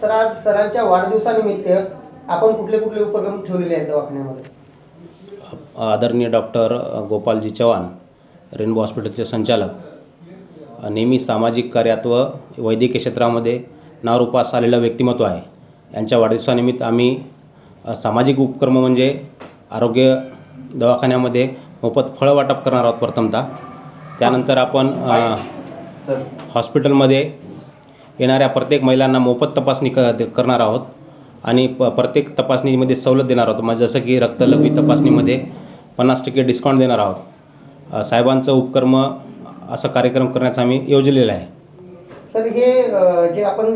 Sir आज सरांच्या वाढदिवसानिमित्त आपण कुठले कुठले उपक्रम ठेवलेले आहेत दवाखान्यामध्ये? आदरणीय डॉक्टर गोपालजी चव्हाण रेनबो हॉस्पिटलचे संचालक नेहमी सामाजिक कार्यात व वैद्यकीय क्षेत्रामध्ये नावरूपास आलेलं व्यक्तिमत्व आहे. यांच्या वाढदिवसानिमित्त आम्ही सामाजिक उपक्रम म्हणजे आरोग्य दवाखान्यामध्ये मोफत फळं वाटप करणार आहोत प्रथमतः. त्यानंतर आपण हॉस्पिटलमध्ये येणाऱ्या प्रत्येक महिलांना मोफत तपासणी क करणार आहोत. आणि प प्रत्येक तपासणीमध्ये सवलत देणार आहोत. म्हणजे जसं की रक्तलघवी तपासणीमध्ये पन्नास टक्के डिस्काउंट देणार आहोत. साहेबांचं उपक्रम असा कार्यक्रम करण्याचा आम्ही योजलेला आहे. सर हे जे आपण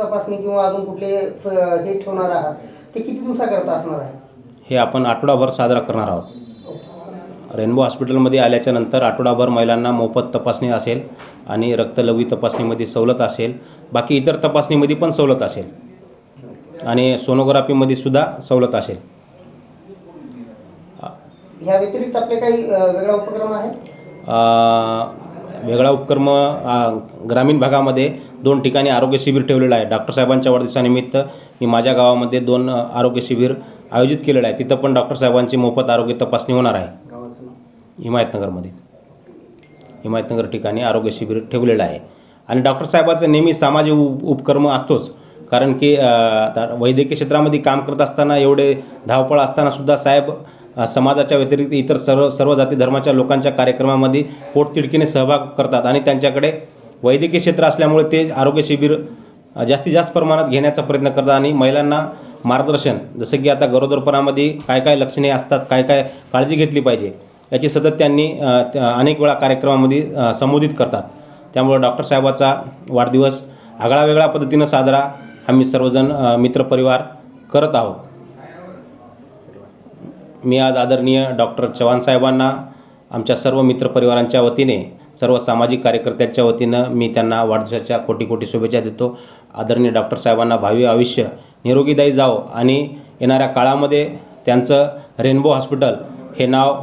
तपासणी किंवा अजून कुठले हे ठेवणार आहात ते किती दिवसाकरता असणार आहे? हे आपण आठवडाभर साजरा करणार आहोत. रेनबो हॉस्पिटलमध्ये आल्याच्यानंतर आठवडाभर महिलांना मोफत तपासणी असेल आणि रक्तलघवी तपासणीमध्ये सवलत असेल. बाकी इतर तपासणीमध्ये पण सवलत असेल. आणि सोनोग्राफीमध्ये सुद्धा सवलत असेल. ह्या व्यतिरिक्त आपले काही वेगळा उपक्रम आहे? वेगळा उपक्रम ग्रामीण भागामध्ये दोन ठिकाणी आरोग्य शिबिर ठेवलेलं आहे. डॉक्टर साहेबांच्या वाढदिवसानिमित्त मी माझ्या गावामध्ये दोन आरोग्य शिबिर आयोजित केलेलं आहे. तिथं पण डॉक्टर साहेबांची मोफत आरोग्य तपासणी होणार आहे. हिमायतनगरमध्ये. हिमायतनगर ठिकाणी आरोग्य शिबिर ठेवलेलं आहे. आणि डॉक्टर साहेबाचं नेहमी सामाजिक उप उपक्रम असतोच. कारण की आता वैद्यकीय क्षेत्रामध्ये काम करत असताना एवढे धावपळ असतानासुद्धा साहेब समाजाच्या व्यतिरिक्त इतर सर्व सर्व जाती धर्माच्या लोकांच्या कार्यक्रमामध्ये पोटतिडकीने सहभाग करतात आणि त्यांच्याकडे वैद्यकीय क्षेत्र असल्यामुळे ते आरोग्य शिबिर जास्तीत जास्त प्रमाणात घेण्याचा प्रयत्न करतात आणि महिलांना मार्गदर्शन जसं की आता गरोदरपणामध्ये काय काय लक्षणे असतात काय काय काळजी घेतली पाहिजे. याची सतत त्यांनी त्या- अनेक वेळा कार्यक्रमामध्ये संबोधित करतात. त्यामुळं डॉक्टर साहेबाचा वाढदिवस आगळा वेगळ्या पद्धतीनं साजरा आम्ही सर्वजण मित्रपरिवार करत आहोत. मी आज आदरणीय डॉक्टर चव्हाण साहेबांना आमच्या सर्व मित्रपरिवारांच्या वतीने सर्व सामाजिक कार्यकर्त्यांच्या वतीनं मी त्यांना वाढदिवसाच्या कोटी कोटी शुभेच्छा देतो. आदरणीय डॉक्टर साहेबांना भावी आयुष्य निरोगीदायी जावो आणि येणाऱ्या काळामध्ये त्यांचं रेनबो हॉस्पिटल हे नाव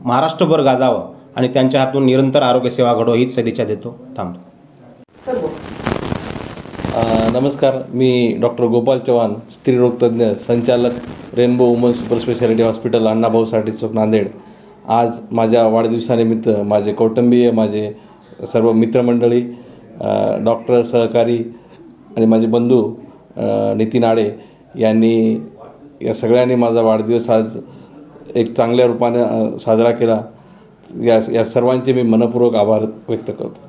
महाराष्ट्रभर गाजावं आणि त्यांच्या हातून निरंतर आरोग्यसेवा घडो हीच सदिच्छा देतो. थांबतो नमस्कार मी डॉक्टर गोपाल चव्हाण स्त्रीरोगतज्ञ संचालक rainbow woman super speciality hospital Annabhau Sathe चौक नांदेड. आज माझ्या वाढदिवसानिमित्त माझे कौटुंबीय माझे सर्व मित्रमंडळी डॉक्टर सहकारी आणि माझे बंधू नितीन आडे यांनी या सगळ्यांनी माझा वाढदिवस आज एक चांगल्या रूपाने साजरा केला. या या सर्वांचे मी मनपूर्वक आभार व्यक्त करतो.